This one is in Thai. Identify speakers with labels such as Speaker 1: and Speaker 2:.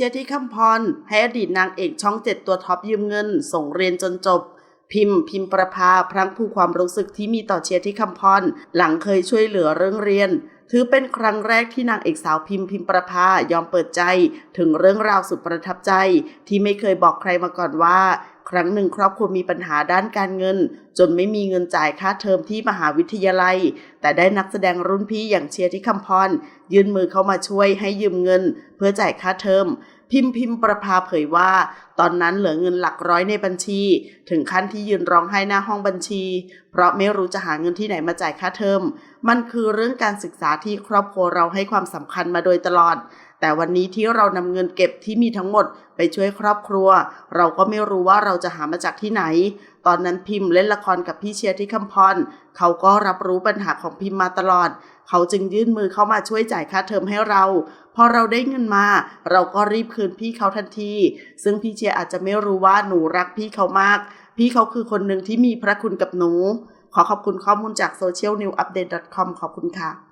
Speaker 1: ชียร์ที่คำพรให้อดีตนางเอกช่องเจ็ดตัวท็อปยืมเงิน ส่งเรียนจนจบ พิมพ์ พิมพ์ประภาพลังผู้ความรู้สึกที่มีต่อเชียร์ที่คำพรหลังเคยช่วยเหลือเรื่องเรียน ถือเป็นครั้งแรกที่นางเอกสาวพิมพ์พิมพ์ประภายอมเปิดใจ ถึงเรื่องราวสุดประทับใจ ที่ไม่เคยบอกใครมาก่อนว่า ครั้งหนึ่งครอบครัวมีปัญหาด้านการเงิน จนไม่มีเงินจ่ายค่าเทอมที่มหาวิทยาลัย แต่ได้นักแสดงรุ่นพี่อย่างเชียร์ที่คำพร ยื่นมือเข้ามาช่วยให้ยืมเงิน เพื่อจ่ายค่าเทอมพิมพ์พิมพ์ประภาเผยว่า ตอนนั้นเหลือเงินหลักร้อยในบัญชี ถึงขั้นที่ยืนร้องไห้หน้าห้องบัญชี เพราะไม่รู้จะหาเงินที่ไหนมาจ่ายค่าเทอมมันคือเรื่องการศึกษาที่ครอบครัวเราให้ความสำคัญมาโดยตลอด แต่วันนี้ที่เรานำเงินเก็บที่มีทั้งหมดไปช่วยครอบครัว เราก็ไม่รู้ว่าเราจะหามาจากที่ไหน ตอนนั้นพิมพ์เล่นละครกับพี่เชียร์ที่คำพรเขาก็รับรู้ปัญหาของพิมพ์มาตลอด เขาจึงยื่นมือเข้ามาช่วยจ่ายค่าเทอมให้เรา พอเราได้เงินมา เราก็รีบคืนพี่เขาทันที ซึ่งพี่เชียร์อาจจะไม่รู้ว่าหนูรักพี่เขามาก พี่เขาคือคนหนึ่งที่มีพระคุณกับหนู ขอขอบคุณข้อมูลจาก socialnewupdate.com ขอบคุณค่ะ